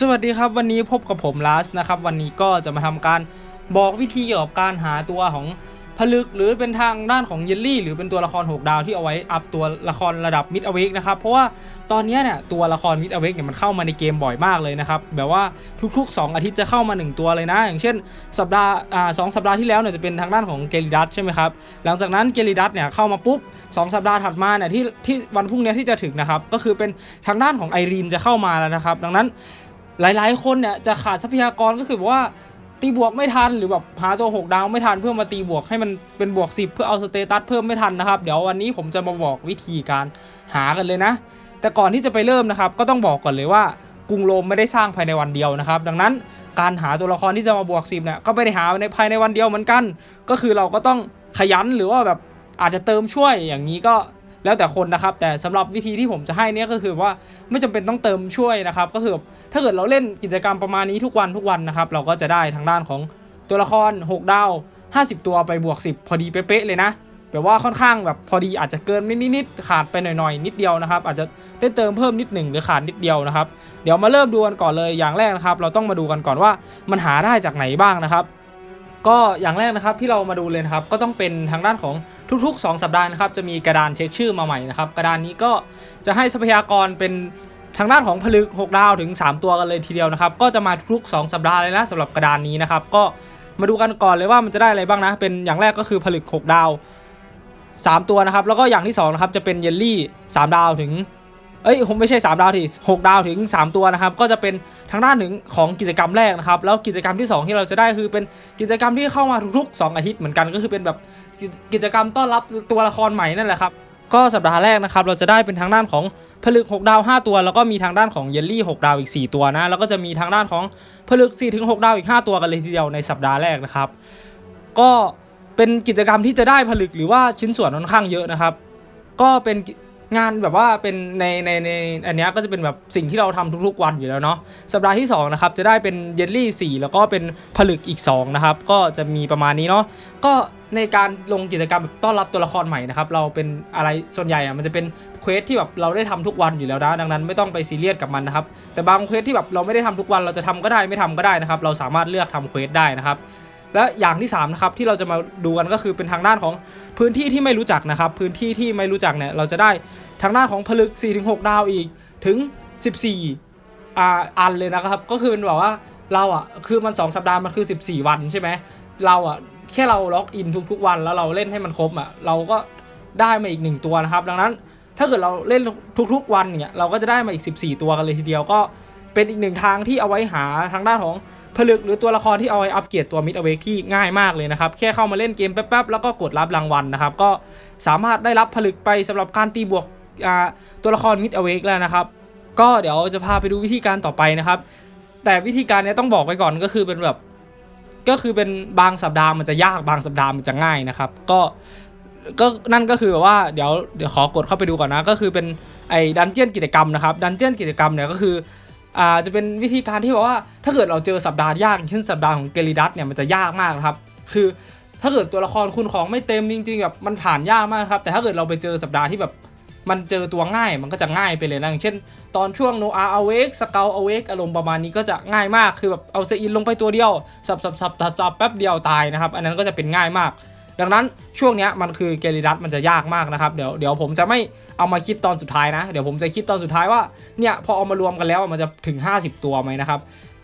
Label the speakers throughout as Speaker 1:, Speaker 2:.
Speaker 1: สวัสดีครับวันนี้พบกับผมลาสนะครับวันนี้ก็จะมาทำการบอกวิธีเกี่ยวกับการหาตัวของผลึกหรือเป็นทางด้านของเยลลี่ หรือเป็นตัวละคร 6 ดาวที่เอาไว้อัพตัวละครระดับมิดอเวกนะครับเพราะว่าตอนนี้เนี่ยตัวละครมิดอเวกเนี่ยมันเข้ามาในเกมบ่อยมากเลยนะครับแบบว่าทุกๆ 2 อาทิตย์จะเข้ามา 1 ตัวเลยนะ อย่างเช่น สัปดาห์อ่าสองสัปดาห์ที่แล้วเนี่ยจะเป็นทางด้านของเกลิดัสใช่ไหมครับหลังจากนั้นเกลิดัสเนี่ยเข้ามาปุ๊บสองสัปดาห์ถัดมาเนี่ยที่ที่วันพรุ่งนี้ที่จะถึงนะครับก็คือเป็นทางด้านของไอรีนจะเข้ามาแล้วนะครับดังนั้น หลายๆ คนเนี่ยจะขาดทรัพยากรก็คือว่าตีบวกไม่ทันหรือแบบหาตัว 6 ดาวไม่ทันเพื่อมาตีบวกให้มันเป็นบวก 10 เพื่อเอาสเตตัสเพิ่มไม่ทันนะครับ เดี๋ยววันนี้ผมจะมาบอกวิธีการหากันเลยนะ แต่ก่อนที่จะไปเริ่มนะครับ ก็ต้องบอกก่อนเลยว่ากรุงโรมไม่ได้สร้างภายในวันเดียวนะครับ ดังนั้นการหาตัวละครที่จะมาบวก 10เนี่ยก็ไม่ได้หาในภายในวันเดียวเหมือนกัน ก็คือเราก็ต้องขยันหรือว่าแบบอาจจะเติมช่วยอย่างนี้ก็ แล้วแต่คนนะครับ แต่สำหรับวิธีที่ผมจะให้เนี่ยก็คือว่าไม่จำเป็นต้องเติมช่วยนะครับ ก็คือถ้าเกิดเราเล่นกิจกรรมประมาณนี้ทุกวันทุกวันนะครับ เราก็จะได้ทางด้านของตัวละคร 6 ดาว 50 ตัวไปบวก 10 พอดีเป๊ะเลยนะแบบว่าค่อนข้างแบบพอดีอาจจะเกินนิดๆขาดไปหน่อยๆนิดเดียวนะครับ อาจจะได้เติมเพิ่มนิดหนึ่งหรือขาดนิดเดียวนะครับ เดี๋ยวมาเริ่มดูกันก่อนเลยอย่างแรกนะครับ เราต้องมาดูกันก่อนว่ามันหาได้จากไหนบ้างนะครับ ก็อย่างแรกนะครับที่เรามาดูเลยนะครับก็ต้องเป็นทางด้านของทุก ๆ 2 สัปดาห์นะครับจะมีกระดานเช็คชื่อมาใหม่นะครับกระดานนี้ก็จะให้ทรัพยากรเป็นทางด้านของผลึก 6 ดาวถึง 3 ตัวกันเลยทีเดียวนะครับก็จะมาทุกๆ2สัปดาห์เลยนะสำหรับกระดานนี้นะครับก็มาดูกันก่อนเลยว่ามันจะได้อะไรบ้างนะ เป็นอย่างแรกก็คือผลึก 6 ดาว 3 ตัวนะครับแล้วก็อย่างที่2นะครับจะเป็นเยลลี่ 3 ดาวถึง เอ้ยผมไม่ใช่ 3 ดาวที6ดาวถึง 3 ตัวนะครับ ก็จะเป็นทางด้านหนึ่งของกิจกรรมแรกนะครับ แล้วกิจกรรมที่ 2 ที่เราจะได้คือเป็นกิจกรรมที่เข้ามาทุกๆ 2 อาทิตย์เหมือนกันก็คือเป็นแบบกิจกิจกรรมต้อนรับตัวละครใหม่นั่นแหละครับ ก็สัปดาห์แรกนะครับเราจะได้เป็นทางด้านของผลึก 6 ดาว 5 ตัว แล้วก็มีทางด้านของเยลลี่ 6 ดาวอีก 4 ตัวนะ แล้วก็จะมีทางด้านของผลึก4ถึง6ดาวอีก 5 ตัวกันเลยทีเดียวในสัปดาห์แรกนะครับ ก็เป็นกิจกรรมที่จะได้ผลึกหรือว่าชิ้นส่วนค่อนข้างเยอะนะครับ ก็เป็น งานแบบว่าเป็นในในในอันเนี้ยก็จะเป็นแบบสิ่งที่เราทำทุกๆวันอยู่แล้วเนาะสัปดาห์ที่2นะครับจะได้เป็นเยลลี่ 4 แล้วก็เป็นผลึกอีก2นะครับก็จะมีประมาณนี้เนาะก็ในการลงกิจกรรมแบบต้อนรับตัวละครใหม่นะครับเราเป็นอะไรส่วนใหญ่อะมันจะเป็นเควสที่แบบเราได้ทำทุกวันอยู่แล้วนะดังนั้นไม่ต้องไปซีเรียสกับมันนะครับแต่บางเควสที่แบบเราไม่ได้ทำทุกวันเราจะทำก็ได้ไม่ทำก็ได้นะครับเราสามารถเลือกทำเควสได้นะครับ และอย่างที่3นะครับที่เราจะมาดูกันก็คือเป็นทางด้านของพื้นที่ที่ไม่รู้จักนะครับ พื้นที่ที่ไม่รู้จักเนี่ยเราจะได้ทางด้านของผลึก 4-6 ดาวอีกถึง 14อ่าอันเลยนะครับ ก็คือเป็นแบบว่าเราอะคือมัน 2 สัปดาห์มันคือ 14 วันใช่ไหมเราอะแค่เราล็อกอินทุกๆวันแล้วเราเล่นให้มันครบอะเราก็ได้มาอีก 1 ตัวนะครับ ดังนั้นถ้าเกิดเราเล่นทุกๆวันเนี่ยเราก็จะได้มาอีก 14 ตัวกันเลยทีเดียวก็เป็นอีกหนึ่งทางที่เอาไว้หาทางด้านของ ผลึกหรือตัวละครที่เอาไว้อัปเกรดตัวมิดอเวกที่ง่ายมากเลยนะครับ แค่เข้ามาเล่นเกมแป๊บๆ แล้วก็กดรับรางวัลนะครับ ก็สามารถได้รับผลึกไปสำหรับการตีบวกตัวละครมิดอเวกแล้วนะครับ ก็เดี๋ยวจะพาไปดูวิธีการต่อไปนะครับ แต่วิธีการเนี้ยต้องบอกไว้ก่อนก็คือเป็นแบบก็คือเป็นบางสัปดาห์มันจะยากบางสัปดาห์มันจะง่ายนะครับ ก็ก็นั่นก็คือแบบว่าเดี๋ยวเดี๋ยวขอกดเข้าไปดูก่อนนะ ก็คือเป็นไอ้ดันเจียนกิจกรรมนะครับดันเจียนกิจกรรมเนี่ยก็คือ อ่าจะเป็นวิธีการที่แบบว่าถ้าเกิดเราเจอสัปดาห์ยากอย่างเช่นสัปดาห์ของเกลิดัสเนี่ยมันจะยากมากนะครับ คือถ้าเกิดตัวละครคุณของไม่เต็มจริงๆแบบมันผ่านยากมากครับ แต่ถ้าเกิดเราไปเจอสัปดาห์ที่แบบมันเจอตัวง่ายมันก็จะง่ายไปเลยนะอย่างเช่น ตอนช่วงโนอาอเวกสเกลอเวกอารมณ์ประมาณนี้ก็จะง่ายมากคือแบบเอาเซอินลงไปตัวเดียว สับสับสับสับสับแป๊บเดียวตายนะครับ อันนั้นก็จะเป็นง่ายมาก ดังนั้นช่วงนี้มันคือเกลิดัสมันจะยากมากนะครับ เดี๋ยวเดี๋ยวผมจะไม่เอามาคิดตอนสุดท้ายนะ เดี๋ยวผมจะคิดตอนสุดท้ายว่าเนี่ยพอเอามารวมกันแล้วมันจะถึง 50 ตัวไหมนะครับ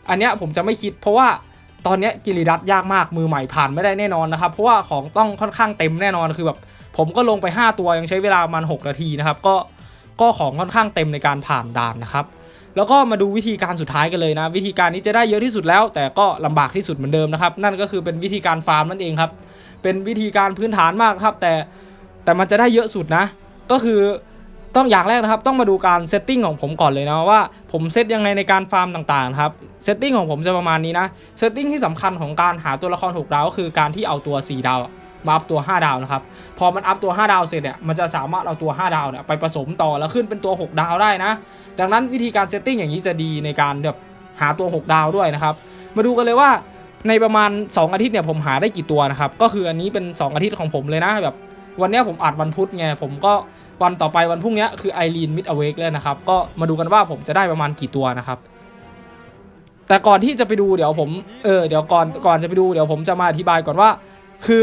Speaker 1: อันเนี้ยผมจะไม่คิดเพราะว่าตอนนี้กิริดัสยากมากมือใหม่ผ่านไม่ได้แน่นอนนะครับ เพราะว่าของต้องค่อนข้างเต็มแน่นอนคือแบบผมก็ลงไป 5 ตัวยังใช้เวลามัน 6 นาทีนะครับก็ก็ของค่อนข้างเต็มในการผ่านด่านนะครับแล้วก็มาดูวิธีการสุดท้ายกันเลยนะ วิธีการนี้จะได้เยอะที่สุดแล้ว แต่ก็ลำบากที่สุดเหมือนเดิมนะครับ นั่นก็คือเป็นวิธีการฟาร์มนั่นเองครับ เป็นวิธีการพื้นฐานมากครับ แต่แต่มันจะได้เยอะสุดนะ ก็คือต้องอย่างแรกนะครับ ต้องมาดูการเซตติ้งของผมก่อนเลยนะว่าผมเซตยังไงในการฟาร์มต่างๆครับเซตติ้งของผมจะประมาณนี้นะเซตติ้งที่สำคัญของการหาตัวละคร6ดาวก็คือการที่เอาตัว 4 ดาวมาอัพตัว 5 ดาวนะครับ พอมันอัพตัว 5 ดาวเสร็จเนี่ย มันจะสามารถเอาตัว 5 ดาวเนี่ยไปผสมต่อแล้วขึ้นเป็นตัว 6 ดาวได้นะ ดังนั้นวิธีการเซตติ้งอย่างนี้จะดีในการแบบหาตัว 6 ดาวด้วยนะครับ มาดูกันเลยว่า ในประมาณ 2 อาทิตย์เนี่ยผมหาได้กี่ตัวนะครับ ก็คืออันนี้เป็น 2 อาทิตย์ของผมเลยนะแบบ วันนี้ผมอัดวันพุธไงผมก็วันต่อไปวันพรุ่งนี้คือไอรีนมิดอเวกแล้วนะครับ ก็มาดูกันว่าผมจะได้ประมาณกี่ตัวนะครับแต่ก่อนที่จะไปดูเดี๋ยวผมเออเดี๋ยวก่อนก่อนจะไปดูเดี๋ยวผมจะมาอธิบายก่อนว่า คือ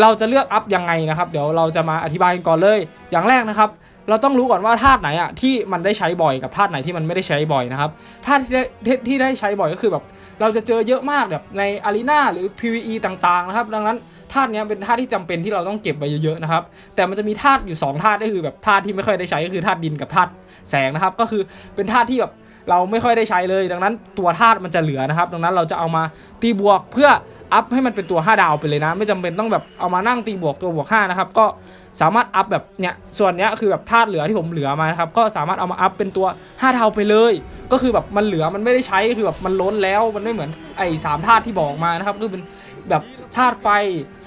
Speaker 1: เราจะเลือกอัพยังไงนะครับ เดี๋ยวเราจะมาอธิบายกันก่อนเลย อย่างแรกนะครับ เราต้องรู้ก่อนว่าธาตุไหนอะที่มันได้ใช้บ่อยกับธาตุไหนที่มันไม่ได้ใช้บ่อยนะครับธาตุที่ได้ที่ได้ใช้บ่อยก็คือแบบ เราจะเจอเยอะมากแบบในอารีนาหรือ PVE ต่างๆนะครับ ดังนั้นธาตุเนี้ยเป็นธาตุที่จำเป็นที่เราต้องเก็บไปเยอะๆนะครับ แต่มันจะมีธาตุอยู่2ธาตุก็คือแบบธาตุที่ไม่ค่อยได้ใช้ก็คือธาตุดินกับธาตุแสงนะครับ ก็คือเป็นธาตุที่แบบเราไม่ค่อยได้ใช้เลย ดังนั้นตัวธาตุมันจะเหลือนะครับ ดังนั้นเราจะเอามาตีบวกเพื่อ อัพให้มันเป็นตัว 5 ดาวไปเลยนะ ไม่จำเป็นต้องแบบเอามานั่งตีบวกตัวบวก5นะครับก็สามารถอัพแบบเนี้ยส่วนเนี้ยคือแบบธาตุเหลือที่ผมเหลือมานะครับก็สามารถเอามาอัพเป็นตัว 5 ดาวไปเลย ก็คือแบบมันเหลือมันไม่ได้ใช้คือแบบมันล้นแล้วมันไม่เหมือนไอ้สามธาตุที่บอกมานะครับคือเป็นแบบธาตุไฟ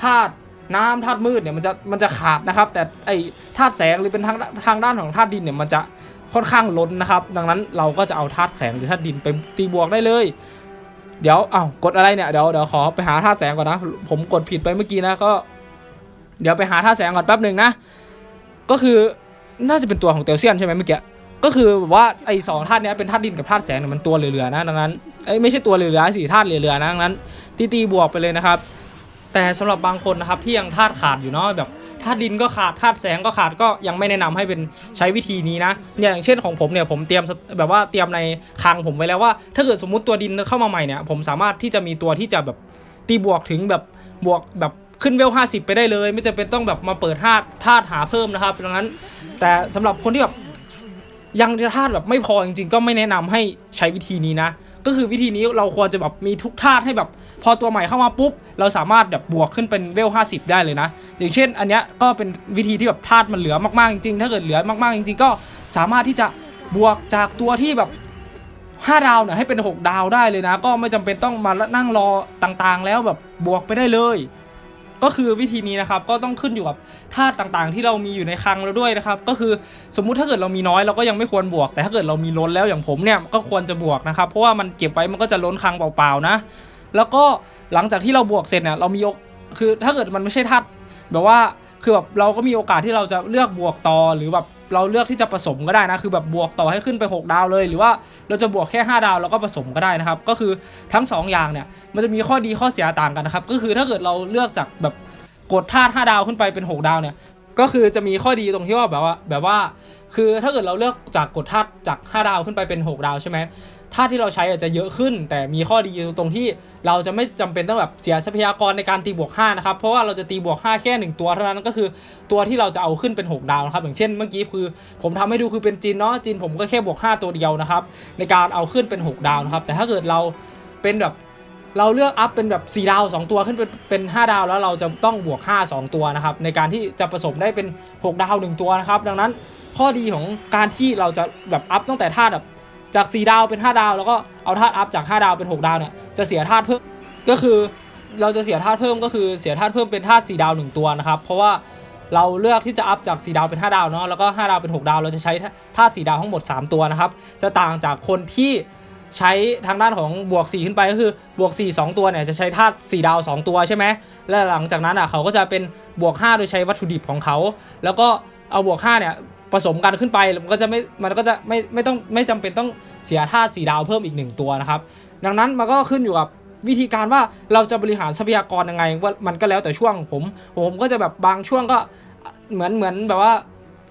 Speaker 1: ธาตุน้ำธาตุมืดเนี่ยมันจะมันจะขาดนะครับ แต่ไอ้ธาตุแสงหรือเป็นทางทางด้านของธาตุดินเนี่ยมันจะค่อนข้างล้นนะครับ ดังนั้นเราก็จะเอาธาตุแสงหรือธาตุดินไปตีบวกได้เลย เดี๋ยวอ้าวกดอะไรเนี่ยเดี๋ยวเดี๋ยวขอไปหาธาตุแสงก่อนนะ ผมกดผิดไปเมื่อกี้นะก็ เดี๋ยวไปหาธาตุแสงก่อนแป๊บหนึ่งนะ ก็คือน่าจะเป็นตัวของเตลเซียนใช่ไหมเมื่อกี้ก็คือแบบว่าไอ้สองธาตุเนี้ยเป็นธาตุดินกับธาตุแสงเนี่ยมันตัวเหลือๆนะดังนั้นไอ้ไม่ใช่ตัวเหลือๆสี่ธาตุเหลือๆนะดังนั้นตีตีบวกไปเลยนะครับ แต่สำหรับบางคนนะครับที่ยังธาตุขาดอยู่เนาะแบบ ธาดินก็ขาดธาตุแสงก็ขาดก็ยังไม่แนะนำให้เป็นใช้วิธีนี้นะอย่างเช่นของผมเนี่ยผมเตรียมแบบว่าเตรียมในคลังผมไว้แล้วว่า ถ้าเกิดสมมุติตัวดินเข้ามาใหม่เนี่ยผมสามารถที่จะมีตัวที่จะแบบตีบวกถึงแบบบวกแบบขึ้นเวล 50 ไปได้เลย ไม่จำเป็นต้องแบบมาเปิดธาตุธาตุหาเพิ่มนะครับดังนั้น แต่สำหรับคนที่แบบยังธาตุแบบไม่พอจริงๆ ก็ไม่แนะนำให้ใช้วิธีนี้นะ ก็คือวิธีนี้เราควรจะแบบมีทุกธาตุให้แบบ พอตัวใหม่เข้ามาปุ๊บ เราสามารถแบบบวกขึ้นเป็นเวล 50 ได้เลยนะ อย่างเช่น อันเนี้ยก็เป็นวิธีที่แบบธาตุมันเหลือมากๆจริงๆถ้าเกิดเหลือมากๆจริงๆก็สามารถที่จะบวกจากตัวที่แบบ5ดาวเนี่ยให้เป็น 6 ดาวได้เลยนะ ก็ไม่จำเป็นต้องมานั่งรอต่างๆ แล้วแบบบวกไปได้เลย ก็คือวิธีนี้นะครับก็ต้องขึ้นอยู่กับธาตุต่างๆ ที่เรามีอยู่ในคลังเราด้วยนะครับ ก็คือสมมุติถ้าเกิดเรามีน้อยเราก็ยังไม่ควรบวก แต่ถ้าเกิดเรามีล้นแล้วอย่างผมเนี่ยก็ควรจะบวกนะครับ เพราะว่ามันเก็บไว้มันก็จะล้นคลังเปล่าๆนะ แล้วก็หลังจากที่เราบวกเสร็จเนี่ยเรามีคือถ้าเกิดมันไม่ใช่ธาตุแบบว่าคือแบบเราก็มีโอกาสที่เราจะเลือกบวกต่อหรือแบบเราเลือกที่จะผสมก็ได้นะคือแบบบวกต่อให้ขึ้นไป 6 ดาวเลย หรือว่าเราจะบวกแค่ 5 ดาวแล้วก็ผสมก็ได้นะครับ ก็คือทั้ง 2 อย่างเนี่ยมันจะมีข้อดีข้อเสียต่างกันนะครับก็คือถ้าเกิดเราเลือกจากแบบกดธาตุ5ดาวขึ้นไปเป็น 6 ดาวเนี่ยก็คือจะมีข้อดีตรงที่ว่าแบบว่าแบบว่า คือถ้าเกิดเราเลือกจากกดธาตุจาก 5 ดาวขึ้นไปเป็น 6 ดาวใช่ไหม ธาตุที่เราใช้อาจจะเยอะขึ้น แต่มีข้อดีตรงที่เราจะไม่จำเป็นต้องแบบเสียทรัพยากรในการตีบวก5นะครับเพราะว่าเราจะตีบวก 5 แค่ 1 ตัวเท่านั้นก็คือตัวที่เราจะเอาขึ้นเป็น 6 ดาวนะครับอย่างเช่นเมื่อกี้คือผมทำให้ดูคือเป็นจินเนาะจินผมก็แค่บวก 5 ตัวเดียวนะครับในการเอาขึ้นเป็น 6 ดาวนะครับแต่ถ้าเกิดเราเป็นแบบเราเลือกอัพเป็นแบบ 4 ดาว 2 ตัวขึ้นเป็นเป็น 5 ดาวแล้วเราจะต้องบวก 5 2 ตัวนะครับในการที่จะผสมได้เป็น 6 ดาว 1 ตัวนะครับดังนั้นข้อดีของการที่เราจะแบบอัพตั้งแต่ธาตุแบบ จาก 4 ดาวเป็น 5 ดาว แล้วก็เอาธาตุอัพจาก 5 ดาวเป็น 6 ดาวเนี่ยจะเสียธาตุเพิ่มก็คือเราจะเสียธาตุเพิ่มก็คือเสียธาตุเพิ่มเป็นธาตุ4ดาว 1 ตัวนะครับ เพราะว่าเราเลือกที่จะอัพจาก 4 ดาวเป็น 5 ดาวเนาะแล้วก็ 5 ดาวเป็น 6 ดาว เราจะใช้ธาตุ4ดาวทั้งหมด 3 ตัวนะครับ จะต่างจากคนที่ใช้ทางด้านของบวก 4 ขึ้นไปก็คือบวก 4 2 ตัวเนี่ยจะใช้ธาตุ4ดาว 2 ตัวใช่ไหมและหลังจากนั้นอะเขาก็จะเป็นบวก 5 โดยใช้วัตถุดิบของเขา แล้วก็เอาบวก 5 เนี่ย ผสมกันขึ้นไปมันก็จะไม่มันก็จะไม่ไม่ต้องไม่จำเป็นต้องเสียธาตุ4ดาวเพิ่มอีก 1 ตัวนะครับ ดังนั้นมันก็ขึ้นอยู่กับวิธีการว่าเราจะบริหารทรัพยากรยังไงว่ามันก็แล้วแต่ช่วงผมผมก็จะแบบบางช่วงก็เหมือนเหมือนแบบว่า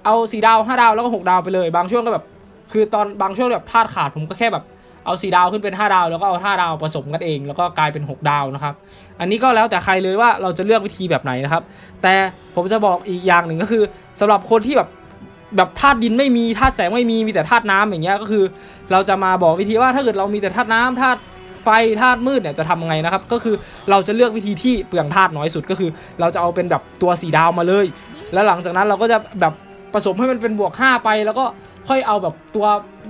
Speaker 1: เอาสีดาวห้าดาวแล้วก็หกดาวไปเลย บางช่วงก็แบบคือตอนบางช่วงแบบธาตุขาดผมก็แค่แบบเอาสีดาวขึ้นเป็นห้าดาวแล้วก็เอาห้าดาวผสมกันเอง แล้วก็กลายเป็นหกดาวนะครับ อันนี้ก็แล้วแต่ใครเลยว่าเราจะเลือกวิธีแบบไหนนะครับ แต่ผมจะบอกอีกอย่างหนึ่งก็คือสำหรับคนที่แบบ แบบธาตุดินไม่มีธาตุแสงไม่มีมีแต่ธาตุน้ำอย่างเงี้ยก็คือ เราจะมาบอกวิธีว่าถ้าเกิดเรามีแต่ธาตุน้ำธาตุไฟธาตุมืดเนี่ยจะทำยังไงนะครับ ก็คือเราจะเลือกวิธีที่เปลืองธาตุน้อยสุดก็คือ เราจะเอาเป็นแบบตัวสีดาวมาเลย แล้วหลังจากนั้นเราก็จะแบบผสมให้มันเป็นบวก 5 ไป แล้วก็ค่อยเอาแบบตัว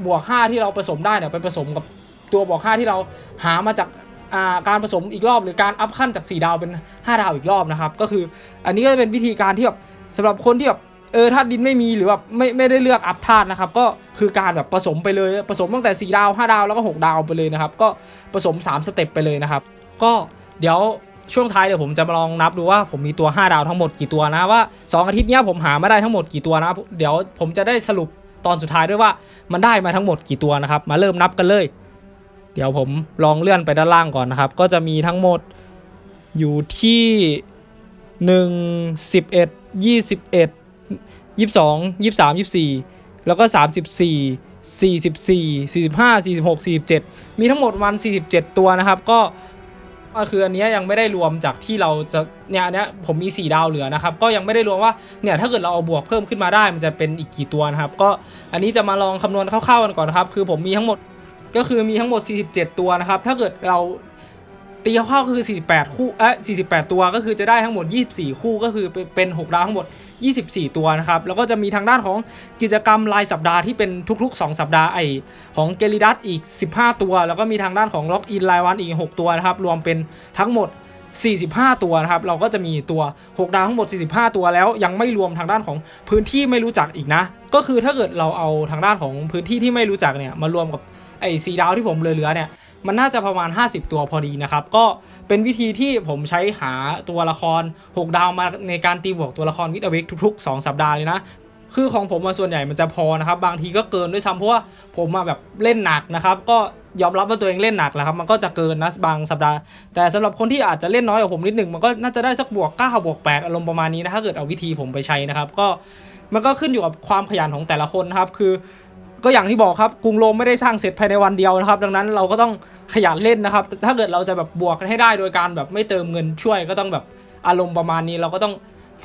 Speaker 1: บวก 5 ที่เราผสมได้เนี่ยไปผสมกับตัวบวก 5 ที่เราหามาจากอ่าการผสมอีกรอบ หรือการอัพขั้นจาก 4 ดาวเป็น 5 ดาวอีกรอบนะครับ ก็คืออันนี้ก็จะเป็นวิธีการที่แบบสำหรับคนที่แบบ เออธาตุดินไม่มีหรือแบบไม่ไม่ได้เลือกอัพธาตุนะครับ ก็คือการแบบผสมไปเลยผสมตั้งแต่ 4 ดาว 5 ดาวแล้วก็ 6 ดาวไปเลยนะครับ ก็ผสม 3 สเต็ปไปเลยนะครับ ก็เดี๋ยวช่วงท้ายเดี๋ยวผมจะมาลองนับดูว่าผมมีตัว 5 ดาวทั้งหมดกี่ตัวนะว่า 2 อาทิตย์เนี้ยผมหามาได้ทั้งหมดกี่ตัวนะเดี๋ยวผมจะได้สรุปตอนสุดท้ายด้วยว่ามันได้มาทั้งหมดกี่ตัวนะครับ มาเริ่มนับกันเลย เดี๋ยวผมลองเลื่อนไปด้านล่างก่อนนะครับ ก็จะมีทั้งหมดอยู่ที่ 1 11 21 22 23 24แล้วก็34 44 45 46 47มีทั้งหมดวัน47ตัวนะครับ ก็ก็คืออันนี้ยังไม่ได้รวมจากที่เราจะเนี่ยอันเนี้ยผมมี 4 ดาวเหลือนะครับ ก็ยังไม่ได้รวมว่าเนี่ยถ้าเกิดเราเอาบวกเพิ่มขึ้นมาได้มันจะเป็นอีกกี่ตัวนะครับ ก็อันนี้จะมาลองคำนวณคร่าวๆกันก่อนนะครับ คือผมมีทั้งหมดก็คือมีทั้งหมด 47 ตัวนะครับ ถ้าเกิดเราตีคร่าวๆก็คือ 48 คู่เอ๊ะ48 ตัวก็คือจะได้ทั้งหมด 24 คู่ก็คือเป็น 6 ดาวทั้งหมด 24 ตัวนะครับ แล้วก็จะมีทางด้านของกิจกรรมรายสัปดาห์ที่เป็นทุก ๆ 2 สัปดาห์ไอของเกลิดัสอีก 15 ตัว แล้วก็มีทางด้านของล็อกอินรายวันอีก 6 ตัวนะครับ รวมเป็นทั้งหมด 45 ตัวนะครับ เราก็จะมีตัว 6 ดาวทั้งหมด 45 ตัวแล้วยังไม่รวมทางด้านของพื้นที่ไม่รู้จักอีกนะ ก็คือถ้าเกิดเราเอาทางด้านของพื้นที่ที่ไม่รู้จักเนี่ยมารวมกับไอ้สีดาวที่ผมเหลือๆเนี่ย มันน่าจะประมาณ 50 ตัวพอดีนะครับ ก็เป็นวิธีที่ผมใช้หาตัวละคร 6 ดาวมาในการตีบวกตัวละครวิดเวกทุก ๆ 2 สัปดาห์เลยนะคือของผมมาส่วนใหญ่มันจะพอนะครับ บางทีก็เกินด้วยซ้ำเพราะว่าผมมาแบบเล่นหนักนะครับ ก็ยอมรับว่าตัวเองเล่นหนักแหละครับ มันก็จะเกินนะบางสัปดาห์ แต่สำหรับคนที่อาจจะเล่นน้อยกว่าผมนิดหนึ่งมันก็น่าจะได้สักบวก9บวก8อารมณ์ประมาณนี้นะถ้าเกิดเอาวิธีผมไปใช้นะครับ ก็มันก็ขึ้นอยู่กับความขยันของแต่ละคนนะครับ คือ ก็อย่างที่บอกครับกรุงโรมไม่ได้สร้างเสร็จภายในวันเดียวนะครับ ดังนั้นเราก็ต้องขยันเล่นนะครับ ถ้าเกิดเราจะแบบบวกกันให้ได้โดยการแบบไม่เติมเงินช่วยก็ต้องแบบอารมณ์ประมาณนี้เราก็ต้อง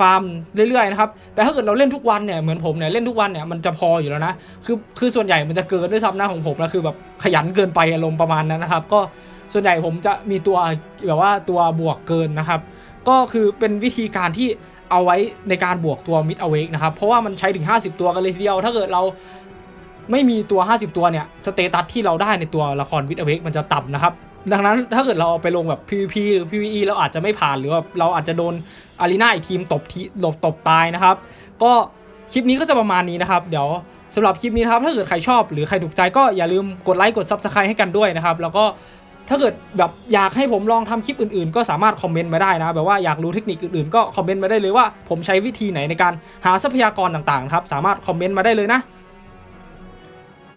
Speaker 1: ฟาร์มเรื่อยๆนะครับ แต่ถ้าเกิดเราเล่นทุกวันเนี่ยเหมือนผมเนี่ยเล่นทุกวันเนี่ยมันจะพออยู่แล้วนะ คือคือส่วนใหญ่มันจะเกินด้วยซ้ำนะของผมนะคือแบบขยันเกินไปอารมณ์ประมาณนั้นนะครับ ก็ส่วนใหญ่ผมจะมีตัวแบบว่าตัวบวกเกินนะครับ ก็คือเป็นวิธีการที่เอาไว้ในการบวกตัวมิดเอเวกนะครับ เพราะว่ามันใช้ถึง 50 ตัวกันเลยทีเดียว ถ้าเกิดเรา ไม่มีตัว 50 ตัวเนี่ยสเตตัสที่เราได้ในตัวละครวิดอเวกมันจะต่ำนะครับ ดังนั้นถ้าเกิดเราเอาไปลงแบบ PVP หรือ PVE เราอาจจะไม่ผ่านหรือว่าเราอาจจะโดนอารีนาอีกทีมตบทีหลบตบตายนะครับ ก็คลิปนี้ก็จะประมาณนี้นะครับ เดี๋ยวสำหรับคลิปนี้นครับถ้าเกิดใครชอบหรือใครถูกใจก็อย่าลืมกดไลค์กด Subscribe ให้กันด้วยนะครับ แล้วก็ถ้าเกิดแบบอยากให้ผมลองทำคลิปอื่นๆ ก็สามารถคอมเมนต์มาได้นะ แบบว่าอยากรู้เทคนิคอื่นๆ ก็คอมเมนต์มาได้เลยว่าผมใช้วิธีไหนในการหาทรัพยากรต่างๆครับ สามารถคอมเมนต์มาได้เลยนะ